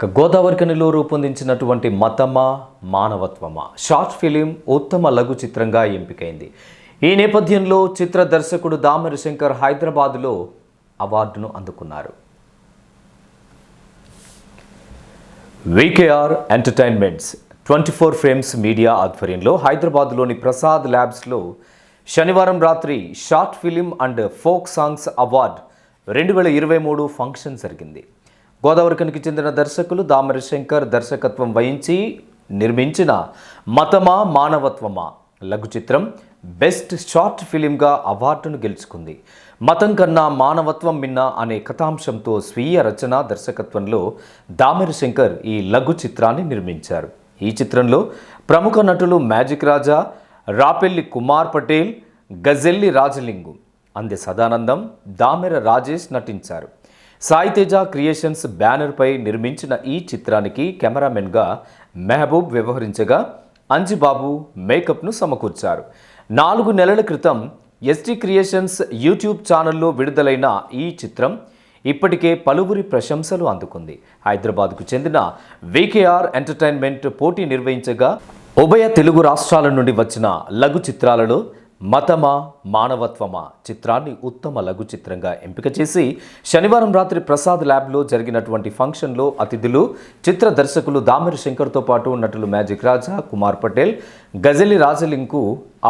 గోదావరి కనిలో రూపొందించినటువంటి మతమా మానవత్వమా? షార్ట్ ఫిలిం ఉత్తమ లఘు చిత్రంగా ఎంపికైంది. ఈ నేపథ్యంలో చిత్ర దర్శకుడు దామరి శంకర్ హైదరాబాదులో అవార్డును అందుకున్నారు. V K R entertainments twenty four frames media ఆధ్వర్యంలో హైదరాబాద్లోని ప్రసాద్ ల్యాబ్స్లో శనివారం రాత్రి short film and folk songs award రెండు వేల ఇరవై మూడు ఫంక్షన్ జరిగింది. గోదావరికనికి చెందిన దర్శకులు దామరి శంకర్ దర్శకత్వం వహించి నిర్మించిన మతమా మానవత్వమా లఘు చిత్రం బెస్ట్ షార్ట్ ఫిలింగా అవార్డును గెలుచుకుంది. మతం కన్నా మానవత్వం మిన్న అనే కథాంశంతో స్వీయ రచన దర్శకత్వంలో దామరి శంకర్ ఈ లఘు చిత్రాన్ని నిర్మించారు. ఈ చిత్రంలో ప్రముఖ నటులు మ్యాజిక్ రాజా రాపెల్లి కుమార్ పటేల్ గజెల్లి రాజలింగు. అందే సదానందం దామెర రాజేష్ నటించారు. సాయితేజ క్రియేషన్స్ బ్యానర్పై నిర్మించిన ఈ చిత్రానికి కెమెరామెన్గా మెహబూబ్ వ్యవహరించగా అంజిబాబు మేకప్ను సమకూర్చారు. నాలుగు నెలల క్రితం ఎస్టీ క్రియేషన్స్ యూట్యూబ్ ఛానల్లో విడుదలైన ఈ చిత్రం ఇప్పటికే పలువురి ప్రశంసలు అందుకుంది. హైదరాబాద్కు చెందిన వికేఆర్ ఎంటర్టైన్మెంట్ పోటీ నిర్వహించగా ఉభయ తెలుగు రాష్ట్రాల నుండి వచ్చిన లఘు చిత్రాలలో మతమా మానవత్వమా చిత్రాన్ని ఉత్తమ లఘు చిత్రంగా ఎంపిక చేసి శనివారం రాత్రి ప్రసాద్ ల్యాబ్లో జరిగినటువంటి ఫంక్షన్లో అతిథులు చిత్ర దర్శకులు దామరి శంకర్తో పాటు నటులు మ్యాజిక్ రాజా కుమార్ పటేల్ గజలి రాజలింకు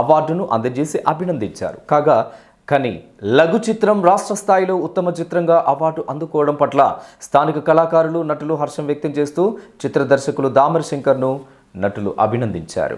అవార్డును అందజేసి అభినందించారు. కాగా కానీ లఘు చిత్రం రాష్ట్ర స్థాయిలో ఉత్తమ చిత్రంగా అవార్డు అందుకోవడం పట్ల స్థానిక కళాకారులు నటులు హర్షం వ్యక్తం చేస్తూ చిత్ర దర్శకులు దామరి శంకర్ను నటులు అభినందించారు.